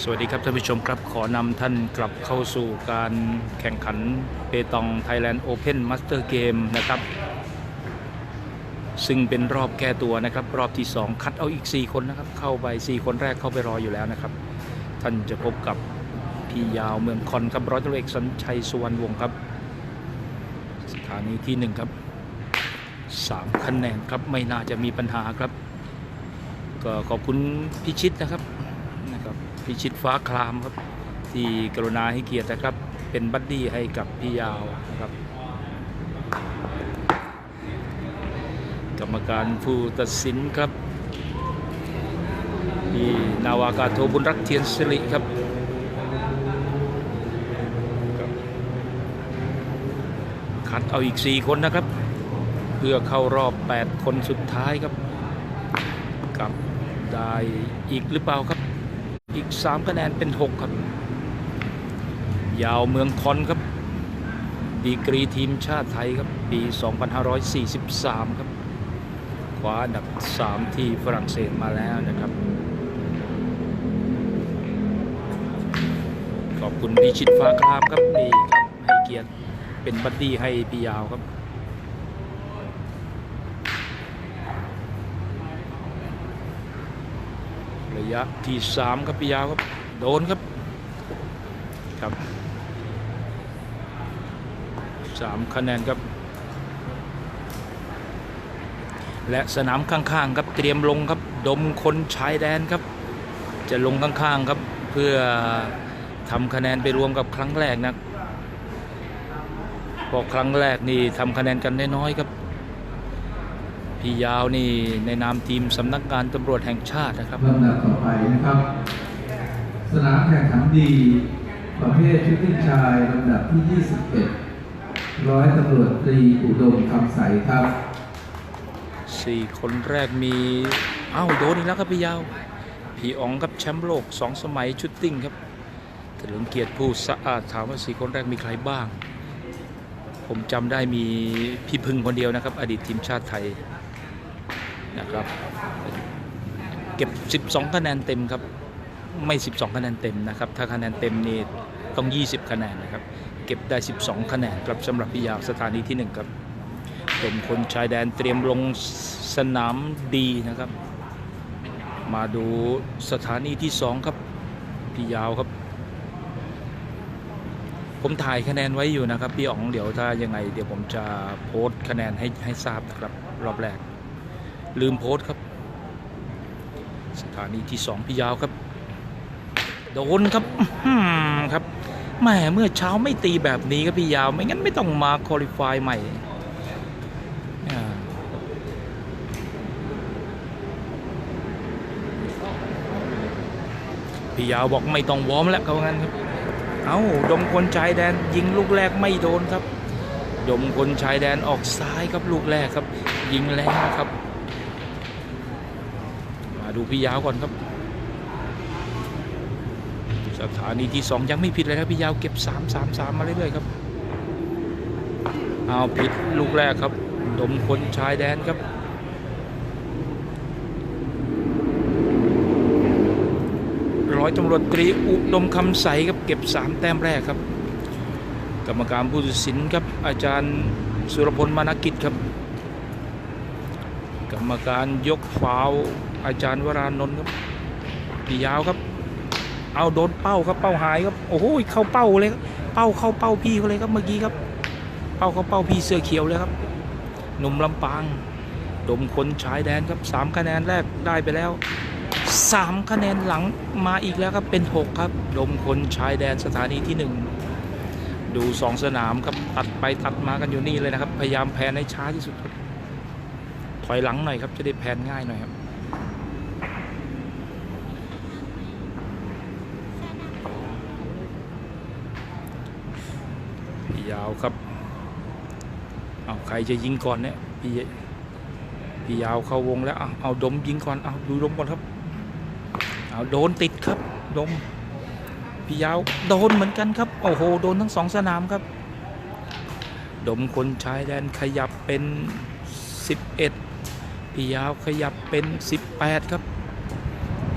สวัสดีครับท่านผู้ชมครับขอนำท่านกลับเข้าสู่การแข่งขันเปตอง Thailand Open Master Game นะครับ ซึ่งเป็นรอบแก้ตัวนะครับ รอบที่ 2 คัดเอาอีก 4 คนนะครับ เข้าไป 4 คนแรกเข้าไปรออยู่แล้วนะครับ ท่านจะพบกับพี่ยาวเมืองคอนครับร้อยตำรวจเอกสัญชัยสุวรรณวงศ์ครับ สถานีที่ 1 ครับ 3 คะแนนครับไม่น่าจะมีปัญหาครับ ก็ขอบคุณพิชิตนะครับ พิชิตฟ้าครามครับ ที่กรุณาให้เกียรตินะครับ เป็นบัดดี้ให้กับพี่ยาวนะครับ กรรมการผู้ตัดสินครับที่นาวากาโทบุญรักเทียนสิริครับคัดเอาอีก 4 คนนะครับ เพื่อเข้ารอบ 8 คนสุดท้ายครับครับได้อีกหรือเปล่าครับ อีก 3 คะแนนเป็น 6 ครับ ยาวเมืองคอนครับ ดีกรีทีมชาติไทยครับ ปี 2543 ครับ คว้าอันดับ 3 ที่ฝรั่งเศสมาแล้วนะครับ ขอบคุณพี่ชิดฟ้าครามครับนี่ครับให้เกียรติเป็นบัดดี้ให้พี่ยาวครับ ระยะที่3ครับพี่ยาวครับ โดนครับ ครับสามคะแนนครับ และสนามข้างๆครับเตรียมลงครับ ดมคนชายแดนครับ จะลงข้างๆครับเพื่อทำคะแนนไปรวมกับครั้งแรกนะพอครั้งแรกนี่ทำคะแนนกันน้อยๆครับ พี่ยาวนี่ในนามทีมสำนักงานตำรวจแห่งชาตินะครับลำดับต่อไปนะครับ สนามแข่งขันดีประเภทชุดชายลำดับที่ 21 ร้อยตำรวจตรีอุดมคำใสครับสี่คนแรกมีเอ้าโดนอีกแล้วครับพี่ยาว พี่อ๋องกับแชมป์โลกสองสมัยชุดติ้งครับเถลิงเกียรติผู้สะอาดถามว่าสี่คนแรกมีใครบ้าง ผมจำได้มีพี่พึ่งคนเดียวนะครับ อดีตทีมชาติไทย นะครับ เก็บ 12 คะแนนเต็มครับ ไม่ 12 คะแนนเต็มนะครับ ถ้าคะแนนเต็มนี่ต้อง 20 คะแนนนะครับ เก็บได้ 12 คะแนนครับสำหรับพี่ยาวสถานีที่ 1 ครับกรมคนชายแดนเตรียมลงสนามดีนะครับ มาดูสถานีที่ 2 ครับพี่ยาวครับ ผมถ่ายคะแนนไว้อยู่นะครับ พี่อ๋องเดี๋ยวถ้ายังไง เดี๋ยวผมจะโพสต์คะแนนให้ให้ทราบนะครับ รอบแรก ลืมโพสครับ สถานีที่2พี่ยาวครับ โดนครับครับแหมเมื่อเช้าไม่ตีแบบนี้ครับพี่ยาว ไม่งั้นไม่ต้องมาคอลิฟายใหม่พี่ยาวบอกไม่ต้องวอร์มแล้วเขางั้นครับ เอาดมคนชายแดนยิงลูกแรกไม่โดนครับ ดมคนชายแดนออกซ้ายครับลูกแรกครับ ยิงแรงครับ ดูพี่ยาวก่อนครับ สถานีที่สองยังไม่ผิดเลยครับพี่ยาวเก็บ3 3 3มาเรื่อยๆครับ เอาผิดลูกแรกครับดมคนชายแดนครับร้อยตำรวจตรีอุดมคำใสครับเก็บ3แต้มแรกครับ กรรมการผู้ตัดสินครับอาจารย์สุรพลมานกิจครับ กรรมการยกฟาว อาจารย์วรานนท์ครับพี่ยาวครับ เอาโดนเป้าครับเป้าหายครับโอ้โหเข้าเป้าเลยครับเป้าเข้าเป้าพี่เขาเลยครับเมื่อกี้ครับ เป้าเข้าเป้าพี่เสื้อเขียวเลยครับหนุ่มลำปางดมคนชายแดนครับสามคะแนนแรกได้ไปแล้วสามคะแนนหลังมาอีกแล้วครับเป็นหกครับ ดมคนชายแดนสถานีที่หนึ่งดูสองสนามครับตัดไปตัดมากันอยู่นี่เลยนะครับ พยายามแพนให้ช้าที่สุดครับถอยหลังหน่อยครับจะได้แพนง่ายหน่อยครับ ยาวครับ เอาใครจะยิงก่อนเนี่ยพี่พี่ยาวเข้าวงแล้ว เอาเอาดมยิงก่อน เอาดูดมก่อนครับ เอาโดนติดครับ ดม พี่ยาวโดนเหมือนกันครับ โอ้โห โดนทั้งสองสนามครับ ดมคนชายแดนขยับเป็น 11 พี่ยาวขยับเป็น 18 ครับ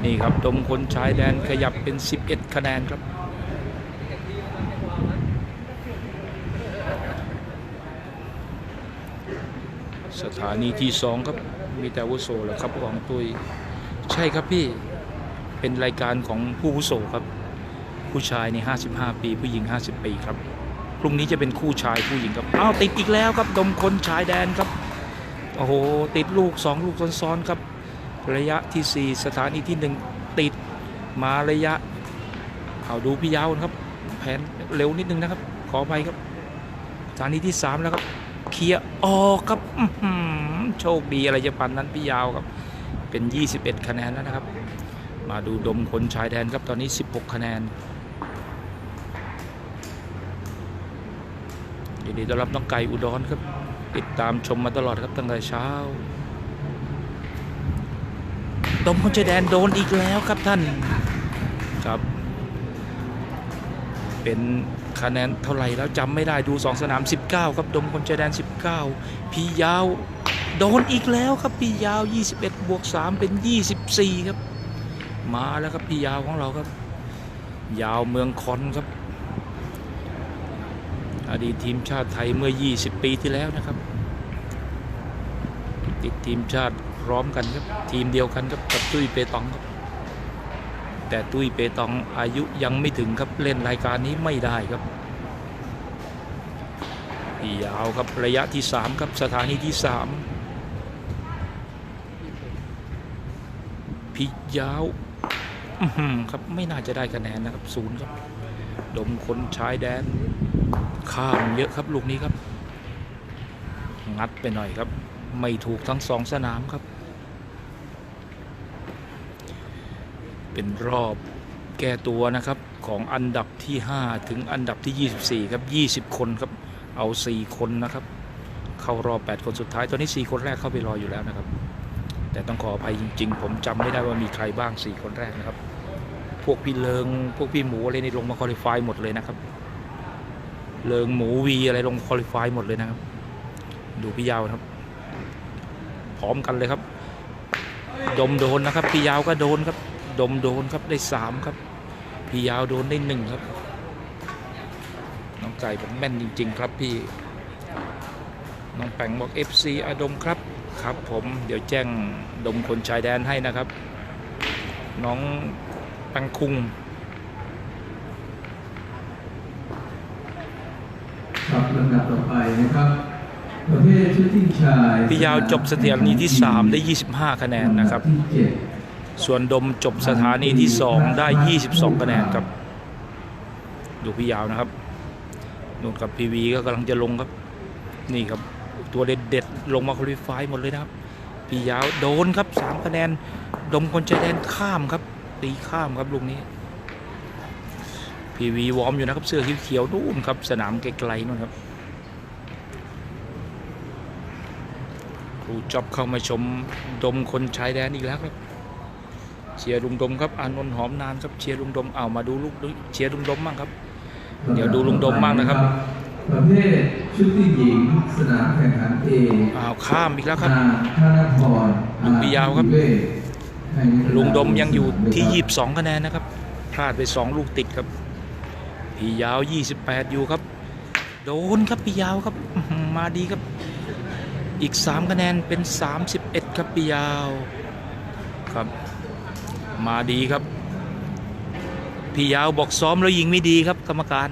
นี่ครับ ดมคนชายแดนขยับเป็น 11 คะแนนครับ สถานีที่2ครับมีแต่วุโสแหละครับของตุยใช่ครับพี่เป็นรายการของผู้วุโสครับ ผู้ชายในี่55 ปี ผู้หญิง 50 ปีครับพรุ่งนี้จะเป็นคู่ชายผู้หญิงครับอ้าวติดอีกแล้วครับดมคนชายแดนครับโอ้โหติดลูก 2 ลูกซ้อนๆครับ ระยะที่ 4 สถานีที่ 1 ติดมาระยะเอาดูพี่ยาวครับ แผนเร็วนิดนึงนะครับ ขอไปครับสถานีที่ 3 แล้วครับเคลียร์ออกครับ โชคดีอะไรจะปันนั้นพี่ยาวครับ เป็น 21 คะแนนแล้วนะครับ มาดูดมคนชายแดนครับตอนนี้ 16 คะแนนยินดีต้อนรับน้องไก่อุดรครับ ติดตามชมมาตลอดครับตั้งแต่เช้าดมคนชายแดนโดนอีกแล้วครับท่านครับ เป็นคะแนนเท่าไหร่แล้วจำไม่ได้ดู 2 สนาม 19 ครับ ดมคนชายแดน 19 พี่ยาว โดนอีกแล้วครับพี่ยาว 21 บวก 3 เป็น 24 ครับ มาแล้วครับพี่ยาวของเราครับ ยาวเมืองคอนครับ อดีตทีมชาติไทยเมื่อ 20 ปีที่แล้วนะครับ ติดทีมชาติพร้อมกันครับ ทีมเดียวกันครับกับตุ้ยเปตองครับ แต่ตุ้ยเปตองอายุยังไม่ถึงครับเล่นรายการนี้ไม่ได้ครับพี่ยาวครับระยะที่ 3 ครับสถานีที่ 3 พี่ยาวครับไม่น่าจะได้คะแนนนะครับศูนย์ครับ ดมคนชายแดน ข้ามเยอะครับลูกนี้ครับ งัดไปหน่อยครับ ไม่ถูกทั้งสองสนามครับ เป็นรอบแก้ตัวนะครับของอันดับที่ 5 ถึงอันดับที่ 24 ครับ 20 คนครับ เอา 4 คนนะครับ เข้ารอบ 8 คนสุดท้าย ตอนนี้ 4 คนแรกเข้าไปรออยู่แล้วนะครับ แต่ต้องขออภัยจริง ๆ ผมจำไม่ได้ว่ามีใครบ้าง 4 คนแรกนะครับ พวกพี่เลิง พวกพี่หมูอะไรนี่ลงมาคอลิฟายหมดเลยนะครับ เลิงหมูวีอะไรลงคอลิฟายหมดเลยนะครับ ดูพี่ยาวครับ พร้อมกันเลยครับ ดมโดนนะครับ พี่ยาวก็โดนครับ ดมโดนครับได้สามครับ พี่ยาวโดนได้หนึ่งครับ น้องไก่ผมแม่นจริง ๆ ครับพี่ น้องแปงบอก FC อาดมครับ ครับผมเดี๋ยวแจ้งดมคนชายแดนให้นะครับ น้องแปังคุงครับลำดับต่อไปนะครับประเภทชุดทิ้งชายพี่ยาวจบสถานีที่ 3 ได้ 25 คะแนนนะครับลำดัที่เจ็ดส่วนดมจบสถานีที่ 2 ได้ 22 คะแนนครับ ดูพี่ยาวนะครับนู่นกับพีวีก็กำลังจะลงครับ นี่ครับ ตัวเด็ดๆลงมาคุริฟายหมดเลยนะครับพี่ยาวโดนครับ3คะแนนดมคนชายแดนข้ามครับตีข้ามครับลูกนี้พีวีวอร์มอยู่นะครับเสื้อเขียวๆนู่นครับสนามไกลๆนู่นครับครูจอบเข้ามาชมดมคนชายแดนอีกแล้วครับเชียร์ลุงดมครับอานนท์หอมนานครับเชียร์ลุงดมเอามาดูลูกดูเชียร์ลุงดมบ้างครับ เดี๋ยวดูลุงดมบ้างนะครับ ประเภทชุดที่หญิง สนามแข่งขันเออ้าวข้ามอีกแล้วครับ นางธนพรลุงปิยาวครับอาภิเวศให้นักกีฬาลุงดมยังอยู่ที่ 22 คะแนนนะครับ พลาดไป 2 ลูกติดครับพี่ยาว 28 อยู่ครับ โดนครับพี่ยาวครับอื้อหือมาดีครับ อีก 3 คะแนนเป็น 31 ครับพี่ยาวครับ มาดีครับ พี่ยาวบอกซ้อมแล้วยิงไม่ดีครับกรรมการ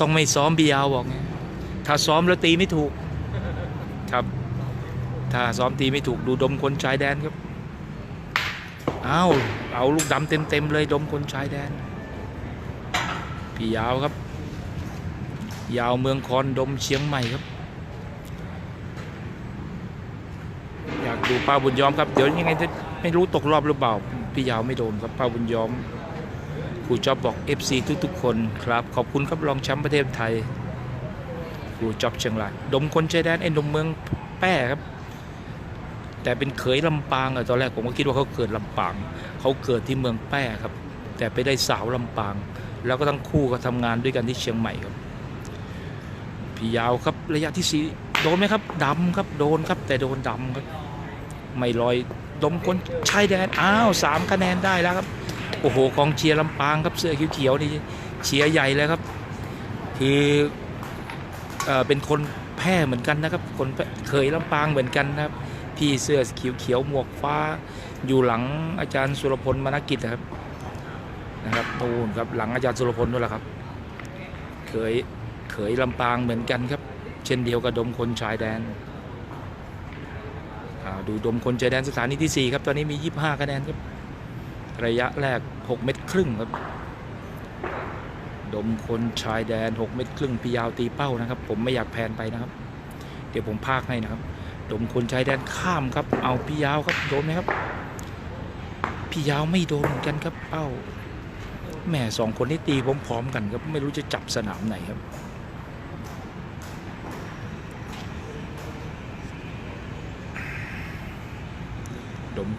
ต้องไม่ซ้อมพี่ยาวบอกไงถ้าซ้อมแล้วตีไม่ถูก ครับ ถ้าซ้อมตีไม่ถูกดูดมคนชายแดนครับเอาเอาลูกดำเต็มๆเลยดมคนชายแดน พี่ยาวครับ ยาวเมืองคอนดมเชียงใหม่ครับ อยากดูป้าบุญยอมครับ เดี๋ยวยังไงจะไม่รู้ตกรอบหรือเปล่า พี่ยาวไม่โดนครับป้าบุญยอม รูจอบบอก FC ทุกๆ คนครับ ขอบคุณครับรองแชมป์ประเทศไทยครูจอบเชียงรายดมคนชายแดนไอ้ดมเมืองแป้ครับ แต่เป็นเขยลำปางอะตอนแรกผมก็คิดว่าเขาเกิดลำปาง เขาเกิดที่เมืองแป้ครับ แต่ไปได้สาวลำปาง แล้วก็ทั้งคู่ก็ทำงานด้วยกันที่เชียงใหม่ครับพี่ยาวครับระยะที่สี่โดนไหมครับดำครับโดนครับ แต่โดนดำครับ ไม่ลอยดมคนชายแดนอ้าวสามคะแนนได้แล้วครับ โอ้โหกองเชียร์ลำปางครับเสื้อเขียวๆนี่เชียร์ใหญ่เลยครับ คือเออเป็นคนแพร่เหมือนกันนะครับ คนเคยลำปางเหมือนกันนะครับ พี่เสื้อเขียวๆหมวกฟ้า อยู่หลังอาจารย์สุรพลมนกิจนะครับนะครับนู่นครับหลังอาจารย์สุรพลด้วยแหละครับเคยเคยลำปางเหมือนกันครับ เช่นเดียวกับดมคนชายแดนดูดมคนชายแดนสถานีที่ 4 ครับ ตอนนี้มี 25 คะแนนครับ ระยะแรก 6 เมตรครึ่งครับ ดมคนชายแดน 6 เมตรครึ่งพี่ยาวตีเป้านะครับ ผมไม่อยากแพนไปนะครับ เดี๋ยวผมพากให้นะครับ ดมคนชายแดนข้ามครับ เอาพี่ยาวครับโดนไหมครับ พี่ยาวไม่โดนเหมือนกันครับเอ้าแม่สองคนนี้ตีพร้อมๆกันครับไม่รู้จะจับสนามไหนครับ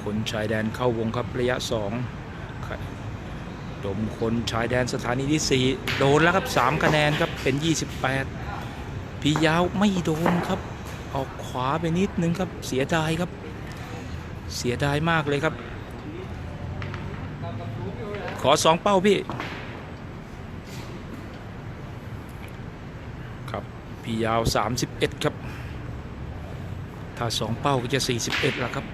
คนชายแดนเข้าวงครับระยะสองดมคนชายแดนสถานีที่ 4 โดนแล้วครับ 3 คะแนนครับเป็น 28 พี่ยาวไม่โดนครับ ออกขวาไปนิดนึงครับเสียดายครับ เสียดายมากเลยครับ ขอสองเป้าพี่ครับพี่ยาว 31 ครับ ถ้าสองเป้าก็จะ 41ละครับ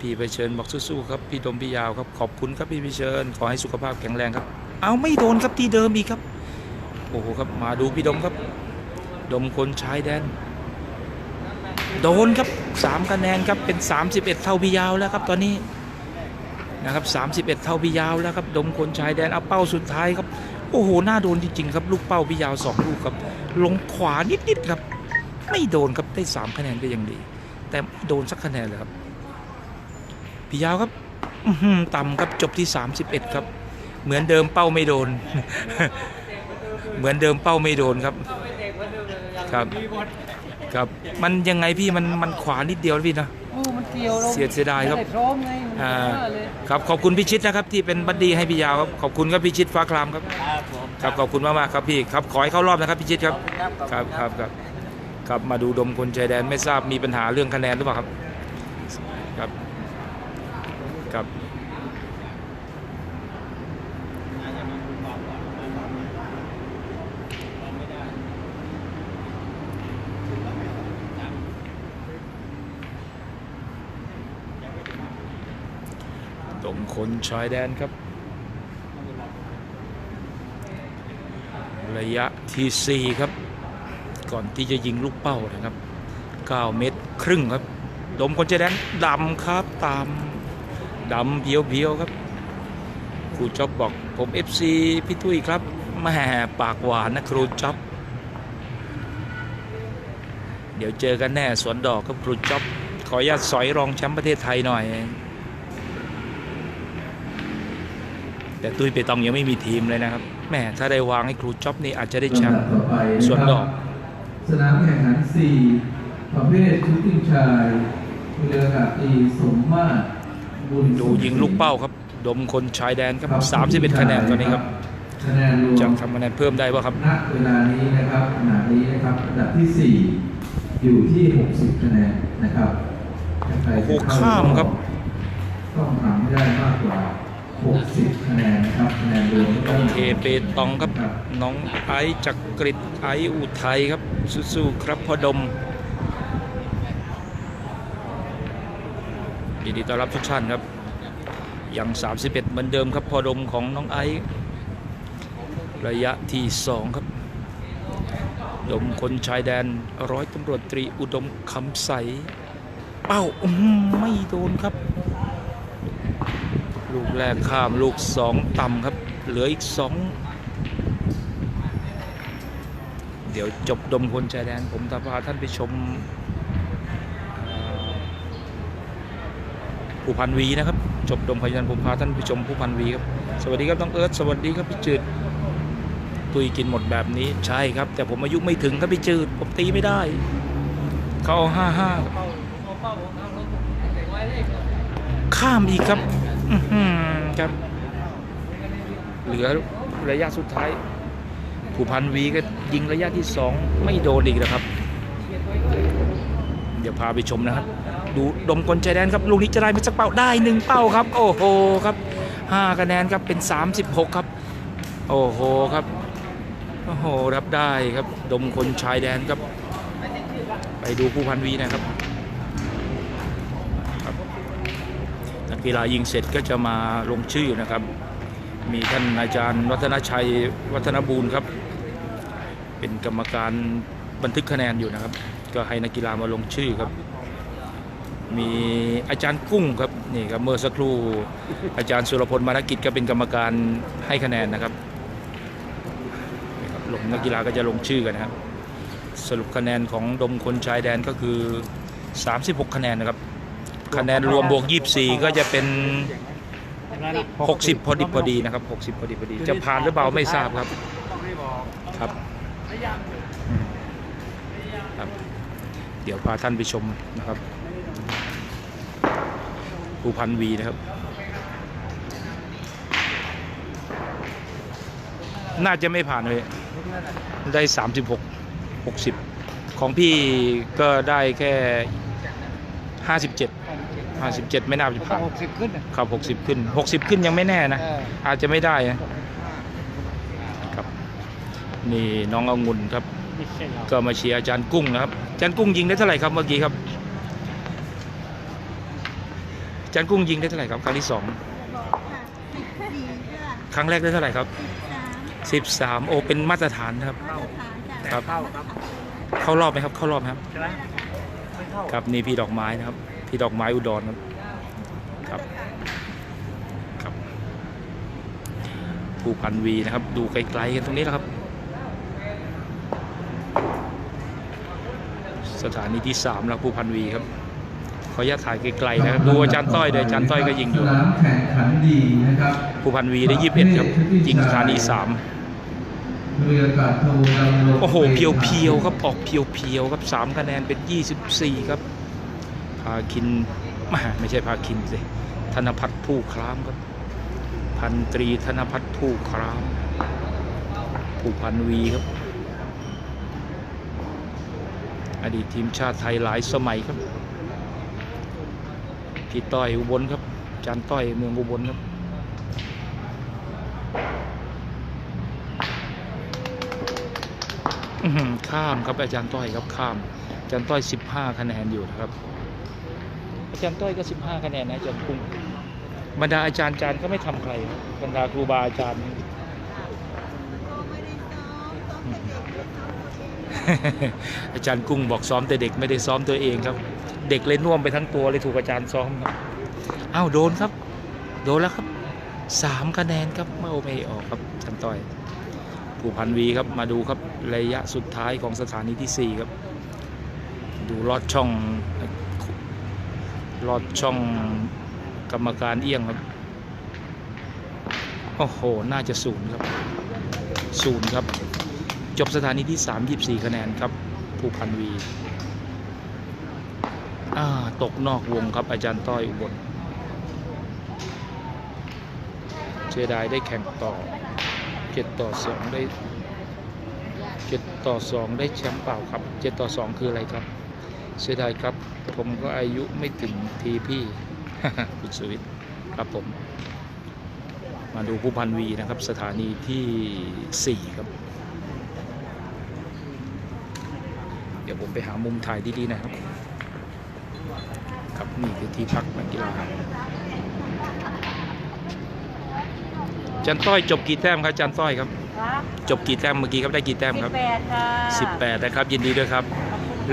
พี่ไปเชิญบอกสู้ๆครับพี่ดมพี่ยาวครับขอบคุณครับพี่พิเชิญขอให้สุขภาพแข็งแรงครับ เอาไม่โดนครับที่เดิมอีกครับโอ้โหครับมาดูพี่ดมครับ ดมคนชายแดน โดนครับ3คะแนนครับเป็น 31 เท่าพี่ยาวแล้วครับตอนนี้นะครับ31 เท่าพี่ยาวแล้วครับดมคนชายแดนเอาเป้าสุดท้ายครับโอ้โหน่าโดนจริงๆครับลูกเป้าพี่ยาวสองลูกครับลงขวานิดๆครับ ไม่โดนครับได้3คะแนนก็ยังดี แต่โดนสักคะแนนเลยครับ พี่ยาวครับอื้อหือต่ำครับจบที่ 31 ครับ เหมือนเดิมเป้าไม่โดน เหมือนเดิมเป้าไม่โดนครับ ครับ ครับ มันยังไงพี่มันมันขวานิดเดียวนะพี่นะโอ้มันเกี่ยวลงเสียเสียดายครับไม่ไพร้อมไงมันอ่าเยอะเลยครับขอบคุณพี่ชิดนะครับ ที่เป็นบัดดี้ให้พี่ยาวครับขอบคุณครับพี่ชิดฟ้าครามครับครับผมครับขอบคุณมากมากๆครับพี่ครับขอให้เข้ารอบนะครับพี่ชิดครับครับครับครับครับครับมาดูดมคนชายแดนไม่ทราบมีปัญหาเรื่องคะแนนหรือเปล่าครับครับ ครับดมคนชายแดนครับ ระยะที่ 4 ครับ ก่อนที่จะยิงลูกเป้านะครับ 9 เมตรครึ่งครับ ดมคนชายแดนดำครับตาม ดำเพียวๆครับครูจ๊อบบอกผม FC พี่ตุ้ยครับแม่ปากหวานนะครูจ๊อบเดี๋ยวเจอกันแน่สวนดอกครับครูจ๊อบขออนุญาตสอยรองแชมป์ประเทศไทยหน่อย แต่ตุ้ยเปตองยังไม่มีทีมเลยนะครับแม่ถ้าได้วางให้ครูจ๊อบนี่อาจจะได้แชมป์สวนดอก สนามแข่งขัน 4 ประเภทชุดติ้งชายเรืออากาศตีสมมาตร ดูยิงลูกเป้าครับ ดมคนชายแดนครับ31คะแนนตอนนี้ครับคะแนนรวจะมทำคะแนนเพิ่มได้ป่ะครับณเวลานี้นะครับขณะนี้นะครับอันดับที่ 4 อยู่ที่ 60 คะแนนนะครับใครโอ้โหจะเข้ข้ามครับ ต้องทำให้ได้มากกว่า 60 คะแนนนะครับคะแนนรวมก็ต้องเคเปตองครับ น้องไอซ์จักริดไอซ์อุทัยครับสู้ๆครับพ่อดม ยินดีต้อนรับทุกท่านครับยัง 31 เหมือนเดิมครับพอดมของน้องไอซ์ระยะที่ 2 ครับ ดมคนชายแดนร้อยตำรวจตรีอุดมคำใส เป้าไม่โดนครับ ลูกแรกข้ามลูกสองต่ำครับ เหลืออีกสองเดี๋ยวจบดมคนชายแดนผมจะพาท่านไปชมเอ่อ ผู้พันวีนะครับจบดมพยันผมพาท่านไปชมผู้พันวีครับสวัสดีครับน้องเอิร์ธสวัสดีครับพี่จืดตุยกินหมดแบบนี้ใช่ครับ แต่ผมอายุไม่ถึงครับพี่จืดผมตีไม่ได้ เขาเอาห้าห้าข้ามอีกครับครับเหลือระยะสุดท้าย ผู้พันวีก็ยิงระยะที่สองไม่โดนอีกนะครับ เดี๋ยวพาไปชมนะครับ ดูดมกลชายแดนครับลูกนี้จะได้ไหมสักเป้าได้หนึ่งเป้าครับ โอ้โหครับห้าคะแนนครับเป็น 36 ครับ โอ้โหครับโอ้โหรับได้ครับดมคนชายแดนครับ ไปดูผู้พันวีนะครับครับนักกีฬายิงเสร็จก็จะมาลงชื่อนะครับ มีท่านอาจารย์วัฒนชัยวัฒนบูรณ์ครับ เป็นกรรมการบันทึกคะแนนอยู่นะครับ ก็ให้นักกีฬามาลงชื่อครับ มีอาจารย์กุ้งครับนี่ครับเมื่อสักครู่อาจารย์สุรพลมานกิจก็เป็นกรรมการให้คะแนนนะครับนี่ครับลงนักกีฬาก็จะลงชื่อกันนะครับ สรุปคะแนนของดมคนชายแดนก็คือ 36 คะแนนนะครับ คะแนนรวมบวก 24 ก็จะเป็น 60 พอดีพอดีนะครับ 60 พอดีพอดี จะผ่านหรือเปล่าไม่ทราบครับครับครับ เดี๋ยวพาท่านไปชมนะครับ ภูพันวีนะครับ น่าจะไม่ผ่านเลยได้36 60ของพี่ก็ได้แค่57 57ไม่น่าจะผ่านหกสิบขึ้นอะครับ60ขึ้น60ขึ้นยังไม่แน่นะเอออาจจะไม่ได้นะครับ นี่น้ององุ่นครับไม่ใช่เราก็มาเชียร์อาจารย์กุ้งนะครับอาจารย์กุ้งยิงได้เท่าไหร่ครับเมื่อกี้ครับอา จารย์กุ้งยิงได้เท่าไหร่ครับครั้งที่สองบอกค่ะสิบสี่ค่ะครั้งแรกได้เท่าไหร่ครับสิบสาม13โอเป็นมาตรฐานนะครับมาตรฐานจากครับเข้าครับเข้ารอบไหมครับ เข้ารอบไหมครับใช่ไหมไม่เข้าครับนี่พี่ดอกไม้นะครับ พี่ดอกไม้อุดรครับครับครับผู้พันวีนะครับ ดูไกลๆกันตรงนี้แหละครับ สถานีที่3แล้วผู้พันวีครับข ออนุญาตถ่ายไกลๆนะครับ ดูอาจารย์ต้อยด้วยอาจารย์ต้อยก็ยิงอยู่สนามแข่งขันดีนะครับผู้พันวีได้21ครับ ยิงสถานีเรืออากาศโทดำรง3โอ้โห เพียวๆครับ ออกเพียวๆครับ3คะแนนเป็น24ครับพาคินแหม่ไม่ใช่พาคินสิธนพัฒน์ผู้ครามครับ พันตรีธนพัฒน์ผู้คราม ผู้พันวีครับ อดีตทีมชาติไทยหลายสมัยครับ พี่ต้อยอุบลครับอาจารย์ต้อยเมืองอุบลครับอื้อหือข้ามครับอาจารย์ต้อยครับข้ามอาจารย์ต้อย 15 คะแนนอยู่นะครับ อาจารย์ต้อยก็ 15 คะแนนนะอาจารย์กุ้งบรรดาอาจารย์อาจารย์ก็ไม่ทำใครครับบรรดาครูบาอาจารย์ก็ไม่ได้ซ้อมต้องเป็นเด็กเด็กซ้อมตัวเองอาจารย์กุ้งบอกซ้อมแต่เด็กไม่ได้ซ้อมตัวเองครับ เด็กเลยน่วมไปทั้งตัวเลยถูกอาจารย์ซ้อมครับอ้าวโดนครับ โดนแล้วครับสามคะแนนครับเมื่อไม่ออกครับจารย์ต้อย ผู้พันวีครับมาดูครับระยะสุดท้ายของสถานีที่สี่ครับ ดูลอดช่องลอดช่องกรรมการเอี้ยงครับโอ้โห น่าจะศูนย์ครับศูนย์ครับ จบสถานีที่ 3 24 คะแนนครับ ผู้พันวี ตกนอกวงครับอาจารย์ต้อยอุบลเจไดายได้แข่งต่อ7ต่อ2ได้7ต่อ2ได้แชมป์เปล่าครับ7ต่อ2คืออะไรครับ เสียดายครับ ผมก็อายุไม่ถึงทีพี่คุณสวิทย์ครับผม มาดูผู้พันวีนะครับ สถานีที่4ครับ เดี๋ยวผมไปหามุมถ่ายดีๆนะครับ นี่คือที่พักนักกีฬาจันต้อยจบกี่แต้มครับจันต้อยครับ ครับจบกี่แต้มเมื่อกี้ครับได้กี่แต้มสิครับบแปดค่ะ18นะครับ ยินดีด้วยครับ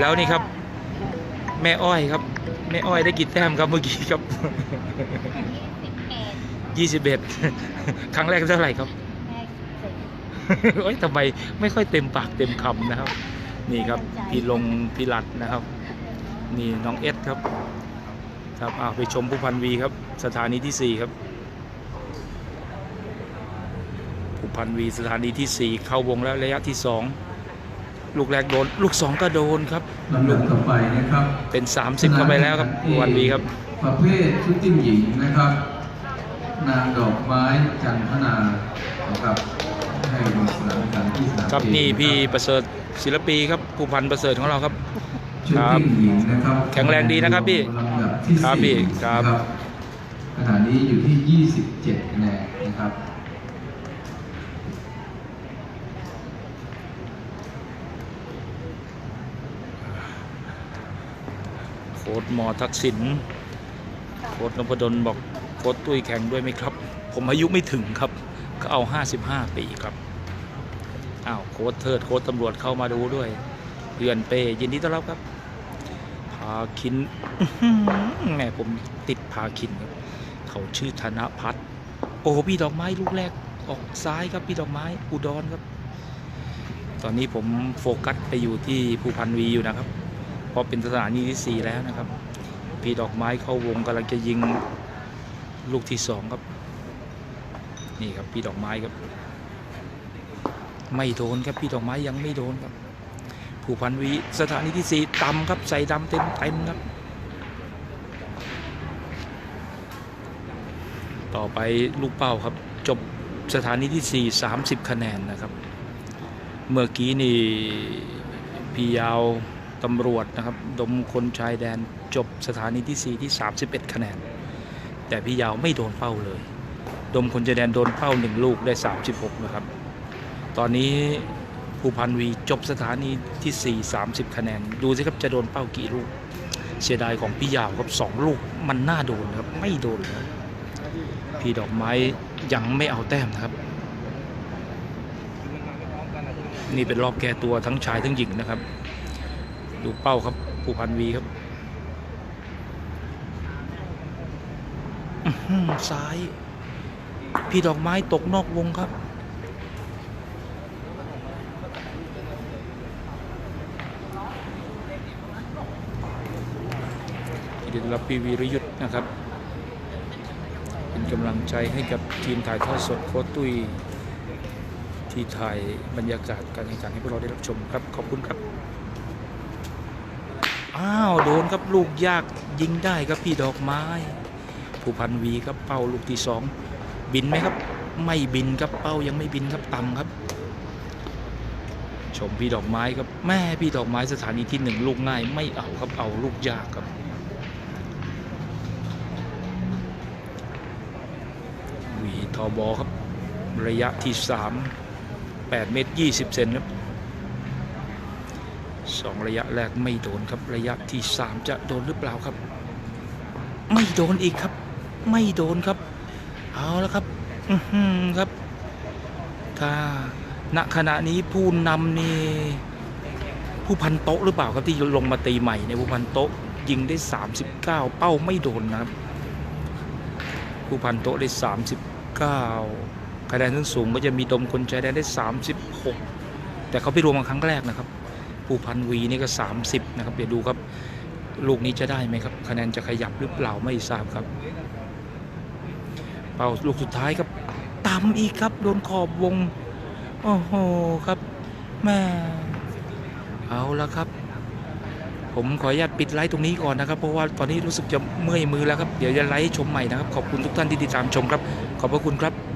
แล้วนี่ครับ แม่อ้อยครับ แม่อ้อยได้กี่แต้มครับเมื่อกี้ครับ21 ครั้งแรกเท่าไหร่ครับโอ้ยทำไมไม่ค่อยเต็มปากเต็มคำนะครับ นี่ครับพี่ลงพี่หลัดนะครับ นี่น้องเอสครับ ครับอ้าวไปชมผู้พันวีครับ สถานีที่ 4 ครับ ผู้พันวีสถานีที่ 4 เข้าวงแล้วระยะที่ 2 ลูกแรกโดน ลูก 2 ก็โดนครับลำดับต่อไปนะครับ เป็น 30 เข้าไปแล้วครับผู้พันวีครับ ประเภทชุดทีมหญิงนะครับ นางดอกไม้จันทนานะครับให้ลงสนามกันที่สนามครับเอนี่พี่ะประเสริฐศิลปีครับผู้พันประเสริฐของเราครับ ชุดติ้งหญิงนะครับ แข็งแรงดีนะครับพี่ลำดับ ที่ครับพี่สี่ครับ นะขณะนี้อยู่ที่ 27คะแนนนะครับ โค้ดมอทักษิณโค้ดนพดลบอกโค้ดตุ้ยแข่งด้วยไหมครับ ผมอายุไม่ถึงครับก็เอา 55 ปีครับอ้าวโค้ดเทิดโค้ดตำรวจเข้ามาดูด้วยเพื่อนเป้ยินดีต้อนรับครับพาคินแม่ผมติดพาคินครับเขาชื่อธนพัฒน์โอ้พี่ดอกไม้ลูกแรกออกซ้ายครับพี่ดอกไม้อุดรครับ ตอนนี้ผมโฟกัสไปอยู่ที่ภูพันวีอยู่นะครับ เพราะเป็นสถานีที่สี่แล้วนะครับ พี่ดอกไม้เข้าวงกำลังจะยิงลูกที่สองครับ นี่ครับพี่ดอกไม้ครับ ไม่โดนครับพี่ดอกไม้ยังไม่โดนครับ ผู้พันวีสถานีที่สี่ต่ำครับใส่ดำเต็มเต็มครับ ต่อไปลูกเป้าครับ จบสถานีที่สี่สามสิบคะแนนนะครับ เมื่อกี้นี่พี่ยาวตำรวจนะครับ ดมคนชายแดนจบสถานีที่4ที่31คะแนน แต่พี่ยาวไม่โดนเป้าเลย ดมคนชายแดนโดนเป้าหนึ่งลูกได้36นะครับ ตอนนี้ ภูพันวีจบสถานีที่ 4 30 คะแนน ดูสิครับจะโดนเป้ากี่ลูก เสียดายของพี่ยาวครับสองลูกมันน่าโดนครับ ไม่โดนพี่ดอกไม้ยังไม่เอาแต้มนะครับ นี่เป็นรอบแก้ตัวทั้งชายทั้งหญิงนะครับ ดูเป้าครับผู้พันวีครับซ้าย พี่ดอกไม้ตกนอกวงครับ ที่ได้รับพีวีรยุทธ์นะครับ เป็นกำลังใจให้กับทีมถ่ายทอดสดโค้ชตุ้ยที่ถ่ายบรรยากาศการแข่งขันให้พวกเราได้รับชมครับ ขอบคุณครับ อ้าว โดนครับลูกยากยิงได้ครับพี่ดอกไม้ ผู้พันวีครับเป้าลูกที่สองบินไหมครับ ไม่บินครับเป้ายังไม่บินครับต่ำครับชมพี่ดอกไม้ครับแม่พี่ดอกไม้สถานีที่หนึ่งลูกง่ายไม่เอาครับเอาลูกยากครับ หวีทอบอครับ ระยะที่ 3 8 เมตร 20 เซนครับสองระยะแรกไม่โดนครับ ระยะที่ 3 จะโดนหรือเปล่าครับ ไม่โดนอีกครับ ไม่โดนครับ เอาแล้วครับ อืครับถ้าณขณะนี้ผู้นำนี่ผู้พันโต๊ะหรือเปล่าครับที่ลงมาตีใหม่ในผู้พันโต๊ะยิงได้ 39 เป้าไม่โดนนะครับ ผู้พันโต๊ะได้ 39คะแนนทั้งสูงก็จะมีดมคนใจแดนได้ 36 แต่เขาไปรวมกันครั้งแรกนะครับผู้พันวีนี่ก็ 30 นะครับ เดี๋ยวดูครับ ลูกนี้จะได้ไหมครับ คะแนนจะขยับหรือเปล่าไม่ทราบครับ เป้าลูกสุดท้ายครับต่ำอีกครับ โดนขอบวง โอ้โหครับแม่เอาละครับผมขออนุญาตปิดไลฟ์ตรงนี้ก่อนนะครับ เพราะว่าตอนนี้รู้สึกจะเมื่อยมือแล้วครับ เดี๋ยวจะไลฟ์ชมใหม่นะครับ ขอบคุณทุกท่านที่ติดตามชมครับ ขอบพระคุณครับ